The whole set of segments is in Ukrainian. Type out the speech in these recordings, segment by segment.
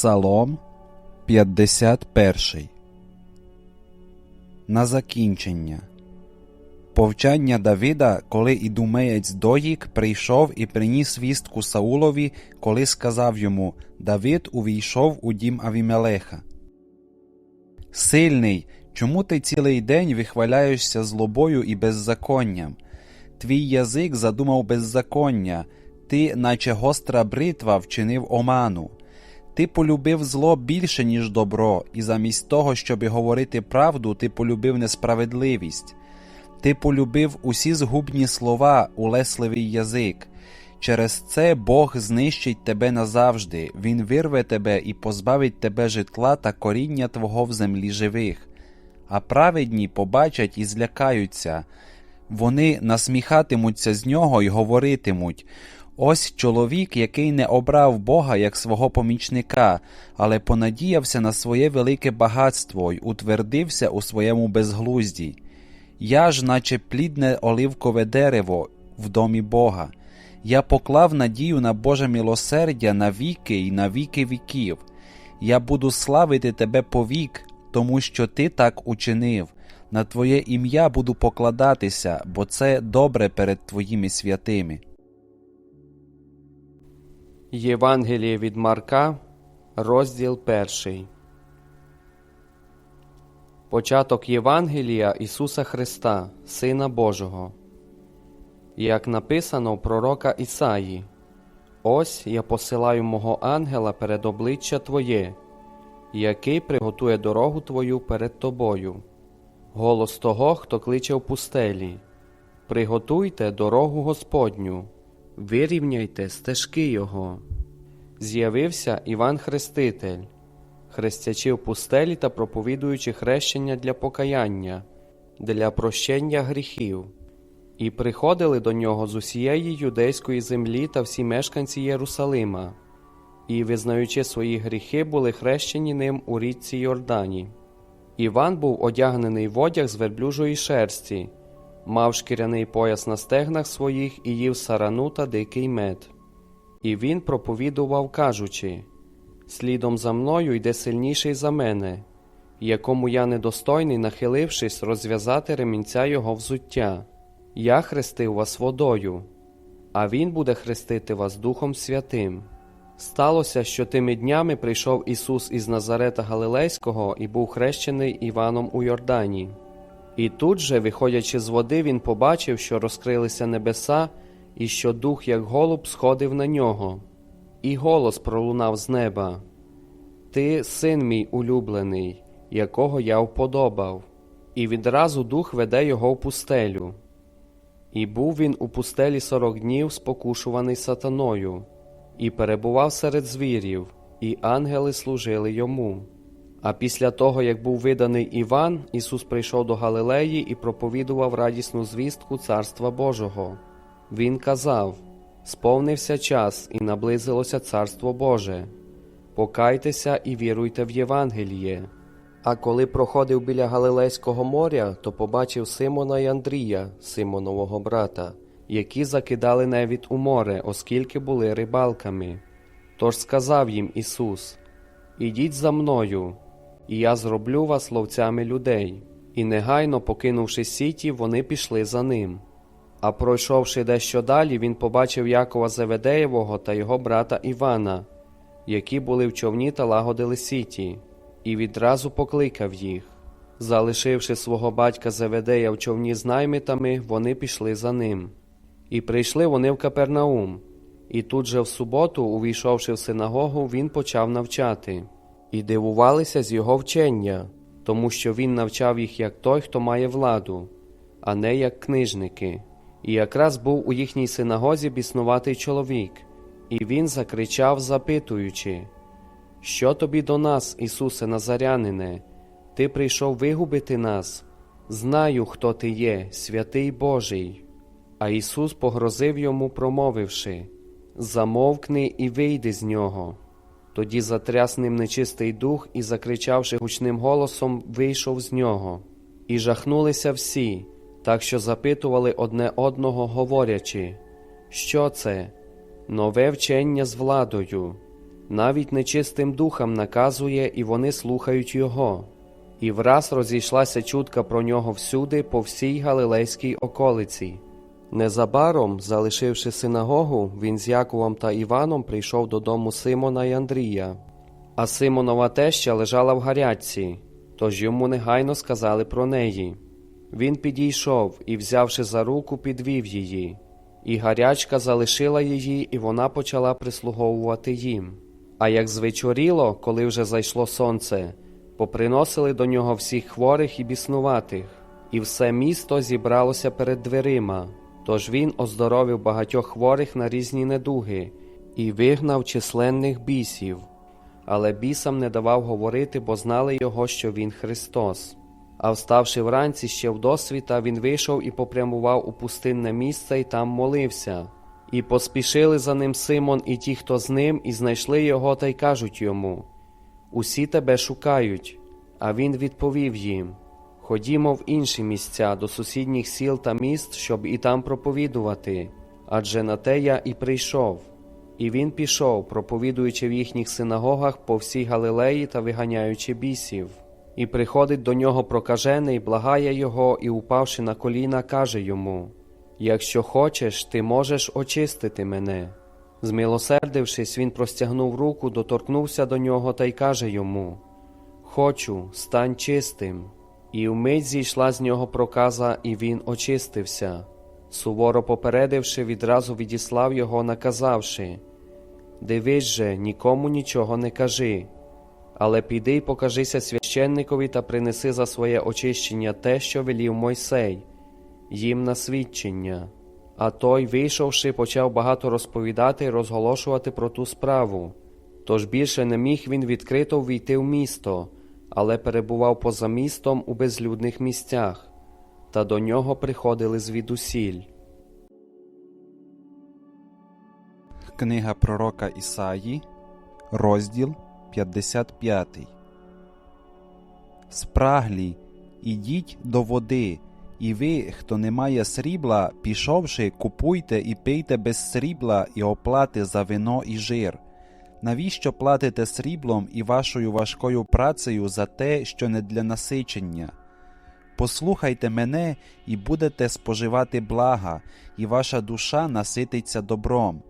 Псалом 51 На закінчення Повчання Давида, коли ідумеєць Доїк прийшов і приніс вістку Саулові, коли сказав йому Давид увійшов у дім Авімелеха. Сильний, чому ти цілий день вихваляєшся злобою і беззаконням? Твій язик задумав беззаконня, ти, наче гостра бритва, вчинив оману. Ти полюбив зло більше, ніж добро, і замість того, щоб говорити правду, ти полюбив несправедливість. Ти полюбив усі згубні слова, улесливий язик. Через це Бог знищить тебе назавжди, Він вирве тебе і позбавить тебе житла та коріння твого в землі живих. А праведні побачать і злякаються. Вони насміхатимуться з нього й говоритимуть Ось чоловік, який не обрав Бога як свого помічника, але понадіявся на своє велике багатство й утвердився у своєму безглузді. Я ж, наче плідне оливкове дерево в домі Бога. Я поклав надію на Боже милосердя на віки й на віки віків. Я буду славити тебе повік, тому що ти так учинив. На Твоє ім'я буду покладатися, бо це добре перед Твоїми святими. Євангеліє від Марка, розділ перший. Початок Євангелія Ісуса Христа, Сина Божого. Як написано в пророка Ісаї: Ось я посилаю мого ангела перед обличчя Твоє, який приготує дорогу Твою перед Тобою. Голос того, хто кличе в пустелі. Приготуйте дорогу Господню, вирівняйте стежки Його. З'явився Іван Хреститель, хрестячи в пустелі та проповідуючи хрещення для покаяння, для прощення гріхів, і приходили до нього з усієї юдейської землі та всі мешканці Єрусалима, і, визнаючи свої гріхи, були хрещені ним у річці Йордані. Іван був одягнений в одяг з верблюжої шерсті, мав шкіряний пояс на стегнах своїх і їв сарану та дикий мед. І він проповідував, кажучи: Слідом за мною йде сильніший за мене, якому я недостойний, нахилившись, розв'язати ремінця його взуття. Я хрестив вас водою, а він буде хрестити вас Духом Святим. Сталося, що тими днями прийшов Ісус із Назарета Галилейського і був хрещений Іваном у Йордані. І тут же, виходячи з води, він побачив, що розкрилися небеса, і що дух, як голуб, сходив на нього, і голос пролунав з неба: Ти, син мій улюблений, якого я вподобав, і відразу дух веде його в пустелю. І був він у пустелі сорок днів, спокушуваний сатаною, і перебував серед звірів, і ангели служили йому. А після того, як був виданий Іван, Ісус прийшов до Галилеї і проповідував радісну звістку Царства Божого. Він казав: Сповнився час і наблизилося Царство Боже. Покайтеся і віруйте в Євангеліє. А коли проходив біля Галилейського моря, то побачив Симона і Андрія, Симонового брата, які закидали невід у море, оскільки були рибалками. Тож сказав їм Ісус: Ідіть за мною, і я зроблю вас ловцями людей. І негайно, покинувши сіті, вони пішли за ним. А пройшовши дещо далі, він побачив Якова Зеведеєвого та його брата Івана, які були в човні та лагодили сіті, і відразу покликав їх. Залишивши свого батька Зеведея в човні з наймитами, вони пішли за ним. І прийшли вони в Капернаум. І тут же в суботу, увійшовши в синагогу, він почав навчати, і дивувалися з його вчення, тому що він навчав їх як той, хто має владу, а не як книжники. І якраз був у їхній синагозі біснуватий чоловік, і він закричав, запитуючи, Що тобі до нас, Ісусе Назарянине? Ти прийшов вигубити нас? Знаю, хто ти є, святий Божий. А Ісус погрозив йому, промовивши Замовкни і вийди з нього. Тоді затряс ним нечистий дух і, закричавши гучним голосом, вийшов з нього. І жахнулися всі, так що запитували одне одного, говорячи, що це? Нове вчення з владою. навіть нечистим духам наказує, і вони слухають його. І враз розійшлася чутка про нього всюди, по всій Галилейській околиці. Незабаром, залишивши синагогу, він з Яковом та Іваном прийшов додому Симона й Андрія. А Симонова теща лежала в гарячці, тож йому негайно сказали про неї. Він підійшов і, взявши за руку, підвів її. І гарячка залишила її, і вона почала прислуговувати їм. А як звечоріло, коли вже зайшло сонце, поприносили до нього всіх хворих і біснуватих, і все місто зібралося перед дверима. Тож він оздоровив багатьох хворих на різні недуги і вигнав численних бісів, але бісам не давав говорити, бо знали його, що він Христос. А вставши вранці ще в досвіта, він вийшов і попрямував у пустинне місце і там молився. І поспішили за ним Симон і ті, хто з ним, і знайшли його та й кажуть йому: Усі тебе шукають. А він відповів їм: Ходімо в інші місця до сусідніх сіл та міст, щоб і там проповідувати, адже на те я і прийшов. І він пішов, проповідуючи в їхніх синагогах по всій Галилеї та виганяючи бісів. І приходить до нього прокажений, благає його, і, упавши на коліна, каже йому: Якщо хочеш, ти можеш очистити мене. Змилосердившись, він простягнув руку, доторкнувся до нього та й каже йому: Хочу, стань чистим. І вмить зійшла з нього проказа, і він очистився. Суворо попередивши, відразу відіслав його, наказавши: Дивись же, нікому нічого не кажи. Але піди й покажися священникові та принеси за своє очищення те, що велів Мойсей, їм на свідчення. А той, вийшовши, почав багато розповідати і розголошувати про ту справу. Тож більше не міг він відкрито ввійти в місто, але перебував поза містом у безлюдних місцях, та до нього приходили звідусіль. Книга пророка Ісаї, розділ 55. Спраглі, ідіть до води, і ви, хто не має срібла, пішовши, купуйте і пийте без срібла і оплати за вино і жир. Навіщо платите сріблом і вашою важкою працею за те, що не для насичення? Послухайте мене і будете споживати блага, і ваша душа насититься добром.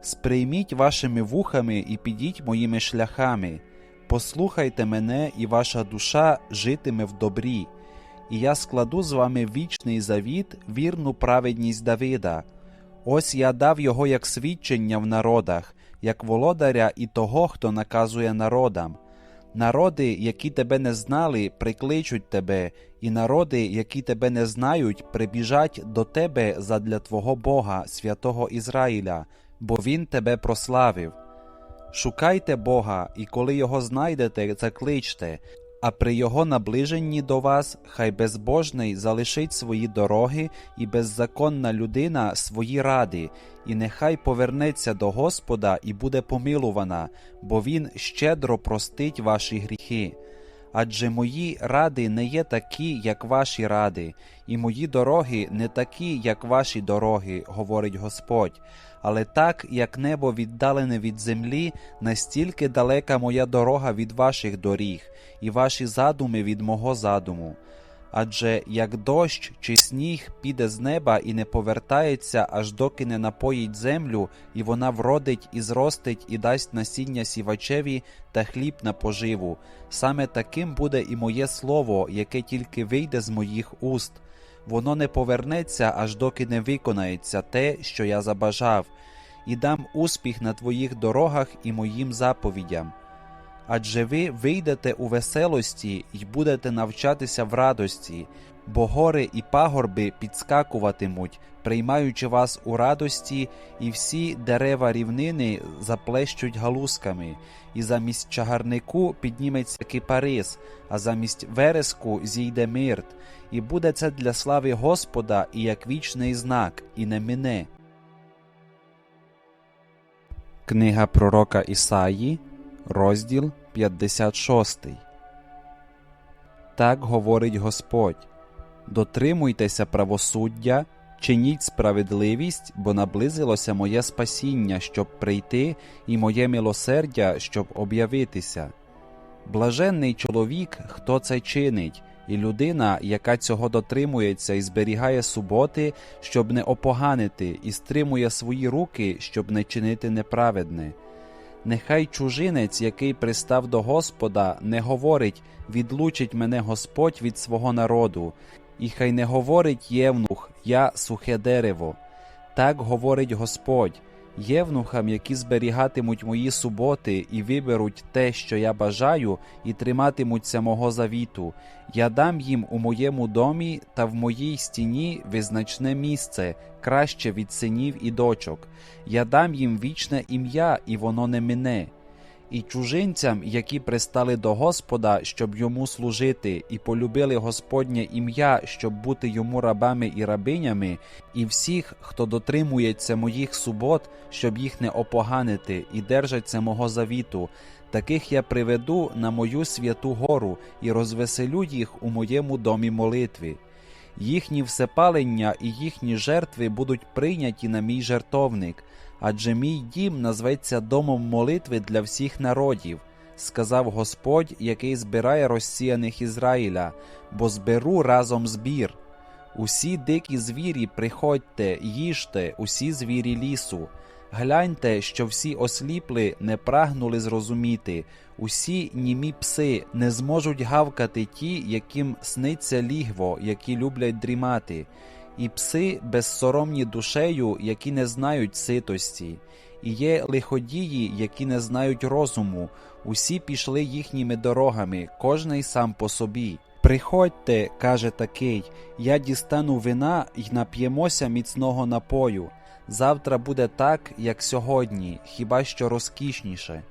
Сприйміть вашими вухами і підіть моїми шляхами. Послухайте мене, і ваша душа житиме в добрі. І я складу з вами вічний завіт, вірну праведність Давида. Ось я дав його як свідчення в народах, як володаря і того, хто наказує народам. Народи, які тебе не знали, прикличуть тебе, і народи, які тебе не знають, прибіжать до тебе задля твого Бога, святого Ізраїля, бо Він тебе прославив. Шукайте Бога, і коли його знайдете, закличте, а при його наближенні до вас хай безбожний залишить свої дороги, і беззаконна людина свої ради, і нехай повернеться до Господа і буде помилувана, бо Він щедро простить ваші гріхи. Адже мої ради не є такі, як ваші ради, і мої дороги не такі, як ваші дороги, говорить Господь. Але так, як небо віддалене від землі, настільки далека моя дорога від ваших доріг, і ваші задуми від мого задуму. Адже як дощ чи сніг піде з неба і не повертається, аж доки не напоїть землю, і вона вродить і зростить і дасть насіння сівачеві та хліб на поживу, саме таким буде і моє слово, яке тільки вийде з моїх уст. Воно не повернеться, аж доки не виконається те, що я забажав, і дам успіх на твоїх дорогах і моїм заповідям. Адже ви вийдете у веселості й будете навчатися в радості, бо гори і пагорби підскакуватимуть, приймаючи вас у радості, і всі дерева рівнини заплещуть галузками, і замість чагарнику підніметься кипарис, а замість вереску зійде мирт, і буде це для слави Господа і як вічний знак, і не мине. Книга пророка Ісаї, розділ 56. Так говорить Господь: Дотримуйтеся правосуддя, Чиніть справедливість, бо наблизилося моє спасіння, щоб прийти, і моє милосердя, щоб об'явитися. Блаженний чоловік, хто це чинить, і людина, яка цього дотримується і зберігає суботи, щоб не опоганити, і стримує свої руки, щоб не чинити неправедне. Нехай чужинець, який пристав до Господа, не говорить відлучить мене Господь від свого народу, і хай не говорить євнух, я сухе дерево. Так говорить Господь. Євнухам, які зберігатимуть мої суботи і виберуть те, що я бажаю, і триматимуться мого завіту, я дам їм у моєму домі та в моїй стіні визначне місце, краще від синів і дочок. Я дам їм вічне ім'я, і воно не мине. І чужинцям, які пристали до Господа, щоб йому служити, і полюбили Господнє ім'я, щоб бути йому рабами і рабинями, і всіх, хто дотримується моїх субот, щоб їх не опоганити, і держаться мого завіту, таких я приведу на мою святу гору і розвеселю їх у моєму домі молитви. Їхні всепалення і їхні жертви будуть прийняті на мій жертовник, адже мій дім назветься домом молитви для всіх народів, сказав Господь, який збирає розсіяних Ізраїля, бо зберу разом збір. Усі дикі звірі приходьте, їжте, усі звірі лісу. Гляньте, що всі осліпли не прагнули зрозуміти, усі німі пси не зможуть гавкати ті, яким сниться лігво, які люблять дрімати, і пси безсоромні душею, які не знають ситості, і є лиходії, які не знають розуму, усі пішли їхніми дорогами, кожний сам по собі. Приходьте, каже такий, я дістану вина й нап'ємося міцного напою. Завтра буде так, як сьогодні, хіба що розкішніше.